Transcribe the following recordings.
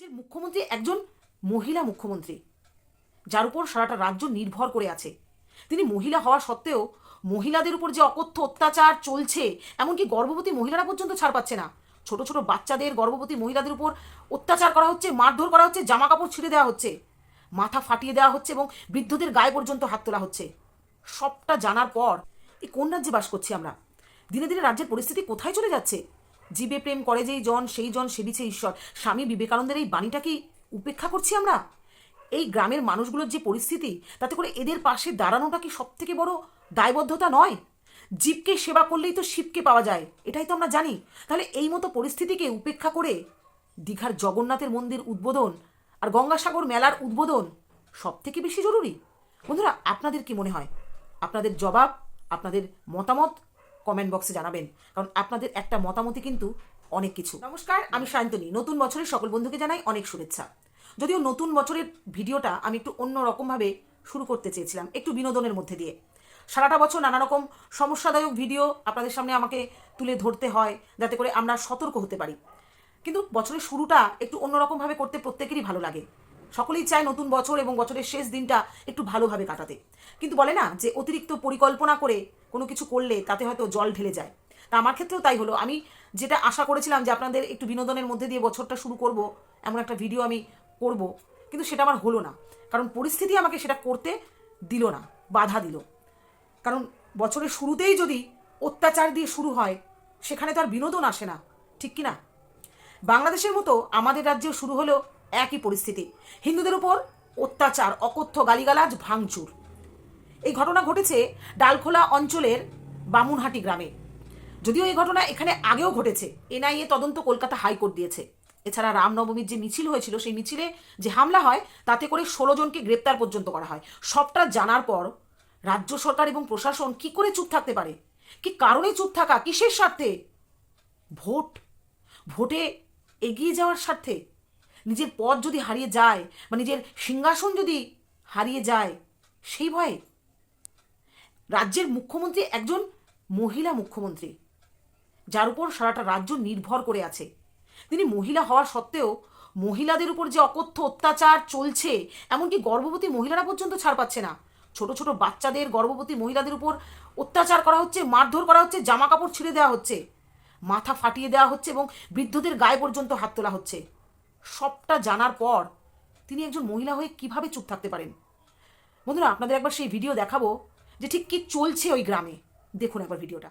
যে মুখ্যমন্ত্রী একজন মহিলা মুখ্যমন্ত্রী, যার উপর সারাটা রাজ্য নির্ভর করে আছে। তিনি মহিলা হওয়া সত্ত্বেও মহিলাদের উপর যে অকথ্য অত্যাচার চলছে, এমনকি গর্ভবতী মহিলারা পর্যন্ত ছাড় পাচ্ছে না। ছোট ছোট বাচ্চাদের গর্ভবতী মহিলাদের উপর অত্যাচার করা হচ্ছে, মারধর করা হচ্ছে জামা কাপড় ছিঁড়ে দেওয়া হচ্ছে, মাথা ফাটিয়ে দেওয়া হচ্ছে এবং বৃদ্ধদের গায়ে পর্যন্ত হাত তোলা হচ্ছে। সবটা জানার পর এই কোন রাজ্যে বাস করছি আমরা? দিনে দিনে রাজ্যের পরিস্থিতি কোথায় চলে যাচ্ছে? জীবে প্রেম করে যেই জন, সেই জন সেবিছে ঈশ্বর। স্বামী বিবেকানন্দের এই বাণীটা কি উপেক্ষা করছি আমরা? এই গ্রামের মানুষগুলোর যে পরিস্থিতি, তাতে করে এদের পাশে দাঁড়ানোটা কি সব থেকে বড় দায়বদ্ধতা নয়? জীবকে সেবা করলেই তো শিবকে পাওয়া যায়, এটাই তো আমরা জানি। তাহলে এই মতো পরিস্থিতিকে উপেক্ষা করে দীঘার জগন্নাথের মন্দির উদ্বোধন আর গঙ্গাসাগর মেলার উদ্বোধন সব থেকে বেশি জরুরি? বন্ধুরা, আপনাদের কি মনে হয়? আপনাদের জবাব, আপনাদের মতামত কমেন্ট বক্সে জানাবেন। কারণ আপনাদের একটা মতামতই কিন্তু অনেক কিছু। নমস্কার আমি শান্তনী। নতুন বছরের সকল বন্ধুকে জানাই অনেক শুভেচ্ছা। যদিও নতুন বছরের ভিডিওটা আমি একটু অন্য রকমভাবে শুরু করতে চেয়েছিলাম একটু বিনোদনের মধ্যে দিয়ে। সারাটা বছর নানা রকম সমস্যাদায়ক ভিডিও আপনাদের সামনে আমাকে তুলে ধরতে হয় যাতে করে আমরা সতর্ক হতে পারি। কিন্তু বছরের শুরুটা একটু অন্যরকমভাবে করতে প্রত্যেকেরই ভালো লাগে। সকলেই চায় নতুন বছর এবং বছরের শেষ দিনটা একটু ভালোভাবে কাটাতে। কিন্তু বলে না যে অতিরিক্ত পরিকল্পনা করে কোনো কিছু করলে তাতে হয়তো জল ঢেলে যায়। তা আমার ক্ষেত্রেও তাই হলো। আমি যেটা আশা করেছিলাম যে আপনাদের একটু বিনোদনের মধ্যে দিয়ে বছরটা শুরু করব, এমন একটা ভিডিও আমি করব, কিন্তু সেটা আমার হলো না। কারণ পরিস্থিতি আমাকে সেটা করতে দিল না, বাধা দিল। কারণ বছরের শুরুতেই যদি অত্যাচার দিয়ে শুরু হয়, সেখানে তো আর বিনোদন আসে না, ঠিক কি না বাংলাদেশের মতো আমাদের রাজ্যেও শুরু হলো একই পরিস্থিতি। হিন্দুদের উপর অত্যাচার, অকথ্য, গালিগালাজ, ভাঙচুর। এই ঘটনা ঘটেছে ডালখোলা অঞ্চলের বামুনহাটি গ্রামে। যদিও এই ঘটনা এখানে আগেও ঘটেছে, এনআইএ তদন্ত কলকাতা হাইকোর্ট দিয়েছে। এছাড়া রামনবমীর যে মিছিল হয়েছিল, সেই মিছিলে যে হামলা হয়, তাতে করে ষোলো জনকে গ্রেপ্তার পর্যন্ত করা হয়। সবটা জানার পর রাজ্য সরকার এবং প্রশাসন কি করে চুপ থাকতে পারে? কি কারণে চুপ থাকা? কিসের স্বার্থে? ভোট? ভোটে এগিয়ে যাওয়ার স্বার্থে? নিজের পদ যদি হারিয়ে যায় বা নিজের সিংহাসন যদি হারিয়ে যায়, সেই ভয়ে রাজ্যের মুখ্যমন্ত্রী একজন মহিলা মুখ্যমন্ত্রী, যার উপর সারাটা রাজ্য নির্ভর করে আছে। তিনি মহিলা হওয়া সত্ত্বেও মহিলাদের উপর যে অকথ্য অত্যাচার চলছে, এমনকি গর্ভবতী মহিলারা পর্যন্ত ছাড় পাচ্ছে না। ছোট ছোট বাচ্চাদের গর্ভবতী মহিলাদের উপর অত্যাচার করা হচ্ছে, মারধর করা হচ্ছে জামা কাপড় ছিঁড়ে দেওয়া হচ্ছে, মাথা ফাটিয়ে দেওয়া হচ্ছে এবং বৃদ্ধদের গায়ে পর্যন্ত হাত তোলা হচ্ছে। সবটা জানার পর তিনি একজন মহিলা হয়ে কীভাবে চুপ থাকতে পারেন? বন্ধুরা, আপনাদের একবার সেই ভিডিও দেখাবো। যে ঠিক কি চলছে ওই গ্রামে দেখুন একবার ভিডিওটা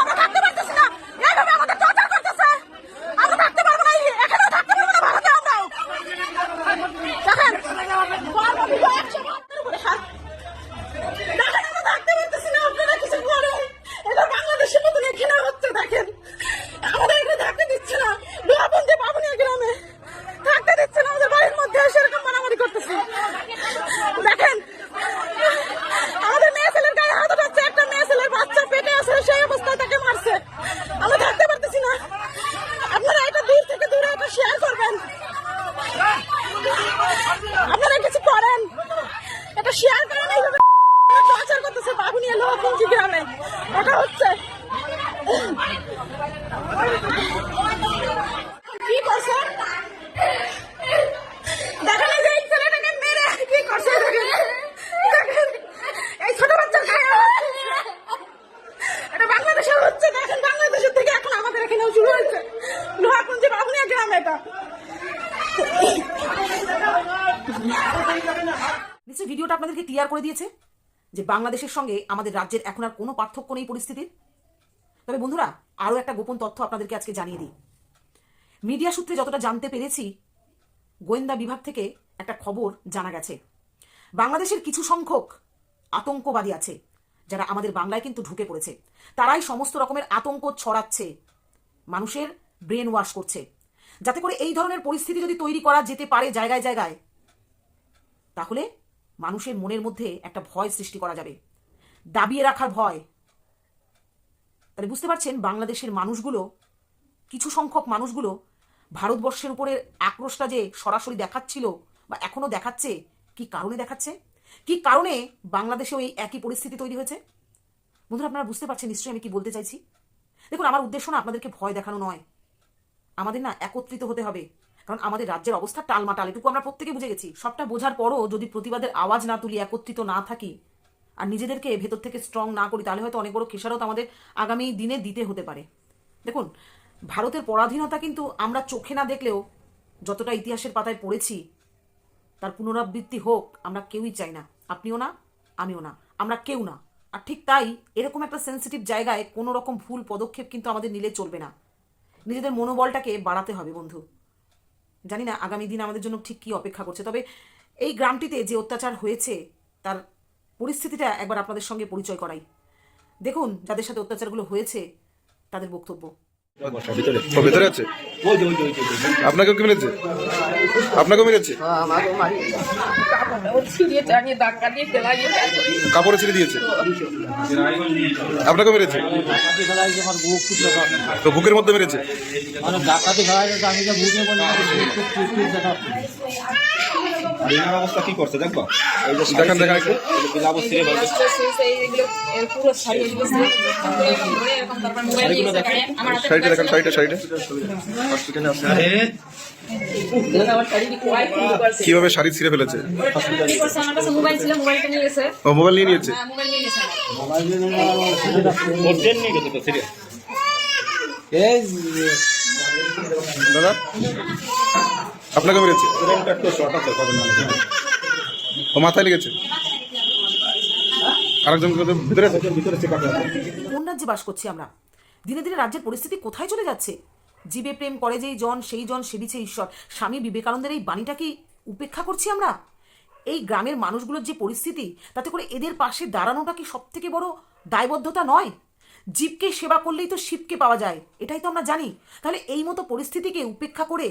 দেখেন আমাদের এখানে থাকতে দিচ্ছে না লোহাপঞ্জে বাবুনিয়া গ্রামে থাকতে দিচ্ছে না আমাদের বাড়ির মধ্যে সেরকম মারামারি করতেছে দেখেন আমাদের মেয়ে ছেলের গায়ে হাত উঠাচ্ছে একটা মেয়ে ছেলের বাচ্চা পেটে আছে সেই অবস্থায় তাকে মারছে আমরা থাকতে পারতেছি না আপনারা এটা দূর থেকে দূরে এটা শেয়ার করবেন আপনারা কিছু করেন এটা শেয়ার করেন এইভাবে টর্চার করতেছে বাবুনিয়া লোহাপঞ্জি গ্রামে এটা হচ্ছে কি করছে দেখেন এই যে এই ছেলেটাকে মেরে কি করছে দেখেন দেখেন এই ছোট বাচ্চার গায়ে হাত। এটা বাংলাদেশে হচ্ছে দেখেন বাংলাদেশের থেকে এখন আমাদের এখানেও শুরু হয়েছে লোহাপুঞ্জি বাবুনিয়া গ্রাম এটা ভিডিওটা আপনাদেরকে ক্লিয়ার করে দিয়েছে যে বাংলাদেশের সঙ্গে আমাদের রাজ্যের এখন আর কোনো পার্থক্য নেই পরিস্থিতির। তবে বন্ধুরা, আরও একটা গোপন তথ্য আপনাদেরকে আজকে জানিয়ে দিই। মিডিয়া সূত্রে যতটা জানতে পেরেছি, গোয়েন্দা বিভাগ থেকে একটা খবর জানা গেছে। বাংলাদেশের কিছু সংখ্যক আতঙ্কবাদী আছে, যারা আমাদের বাংলায় কিন্তু ঢুকে পড়েছে। তারাই সমস্ত রকমের আতঙ্ক ছড়াচ্ছে, মানুষের ব্রেন ওয়াশ করছে। যাতে করে এই ধরনের পরিস্থিতি যদি তৈরি করা যেতে পারে জায়গায় জায়গায়, তাহলে মানুষের মনের মধ্যে একটা ভয় সৃষ্টি করা যাবে। দাবিয়ে রাখার ভয়। তাহলে বুঝতে পারছেন, বাংলাদেশের মানুষগুলো, কিছু সংখ্যক মানুষগুলো ভারতবর্ষের উপরের আক্রোশটা যে সরাসরি দেখাচ্ছিল বা এখনও দেখাচ্ছে, কি কারণে দেখাচ্ছে? কি কারণে বাংলাদেশেও এই একই পরিস্থিতি তৈরি হয়েছে? বন্ধুরা, আপনারা বুঝতে পারছেন নিশ্চয়ই আমি কি বলতে চাইছি? দেখুন, আমার উদ্দেশ্য না আপনাদেরকে ভয় দেখানো নয়। আমাদের না একত্রিত হতে হবে। কারণ আমাদের রাজ্যের অবস্থা টালমাটাল, এটুকু আমরা প্রত্যেকে বুঝে গেছি। সবটা বোঝার পরও যদি প্রতিবাদের আওয়াজ না তুলি, একত্রিত না থাকি, আর নিজেদেরকে ভেতর থেকে স্ট্রং না করি, তাহলে হয়তো অনেক বড় খেসারত আমাদের আগামী দিনে দিতে হতে পারে। দেখুন, ভারতের পরাধীনতা কিন্তু আমরা চোখে না দেখলেও যতটা ইতিহাসের পাতায় পড়েছি, তার পুনরাবৃত্তি হোক, আমরা কেউই চাই না। আপনিও না, আমিও না, আমরা কেউ না। আর ঠিক তাই, এরকম একটা সেন্সিটিভ জায়গায় কোনো রকম ভুল পদক্ষেপ কিন্তু আমাদের নিলে চলবে না। নিজেদের মনোবলটাকে বাড়াতে হবে, বন্ধু। জানি না আগামী দিন আমাদের জন্য ঠিক কী অপেক্ষা করছে, তবে এই গ্রামটিতে যে অত্যাচার হয়েছে, তার পরিস্থিতিটা একবার আপনাদের সঙ্গে পরিচয় করাই। দেখুন, যাদের সাথে অত্যাচারগুলো হয়েছে, তাদের বক্তব্য। ও, ভেতরে আছে? আপনাকেও কি মেরেছে? আপনাকেও গিয়ে কাপড়ে ছিঁড়ে দিয়েছে? আপনাকেও মেরেছে? তো বুকের মধ্যে মেরেছে? ডাকাতি খেলায় আমি বুক আর এনার অবস্থা কি করছে দেখবা এই যে দেখান একটু ছিঁড়ে ফেলছে। পুরো শাড়ি এগুলো মোবাইল আমার সাইডে দেখান সাইডে সাইডে আমার শাড়ি কোয়াই কীভাবে শাড়ি ছিঁড়ে ফেলেছে? ও মোবাইল নিয়ে নিয়েছে? হ্যাঁ, দাদা? আপনাকে মেরেছে। ও মাথায় লেগেছে। আরেকজন ভিতরে কোন রাজ্যে বাস করছি আমরা? দিনে দিনে রাজ্যের পরিস্থিতি কোথায় চলে যাচ্ছে? জীবে প্রেম করে যেই জন, সেই জন সেবিছে ঈশ্বর। স্বামী বিবেকানন্দের এই বাণীটা কি উপেক্ষা করছি আমরা? এই গ্রামের মানুষগুলোর যে পরিস্থিতি, তাতে করে এদের পাশে দাঁড়ানোটা কি সব থেকে বড় দায়বদ্ধতা নয়? জীবকে সেবা করলেই তো শিবকে পাওয়া যায়, এটাই তো আমরা জানি। তাহলে এই মতো পরিস্থিতিকে উপেক্ষা করে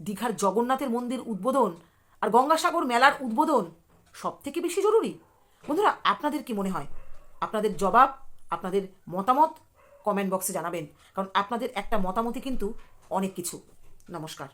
দীঘার জগন্নাথের মন্দির উদ্বোধন আর গঙ্গাসাগর মেলার উদ্বোধন সব থেকে বেশি জরুরি? বন্ধুরা, আপনাদের কি মনে হয়? আপনাদের জবাব, আপনাদের মতামত কমেন্ট বক্সে জানাবেন। কারণ আপনাদের একটা মতামতই কিন্তু অনেক কিছু। নমস্কার।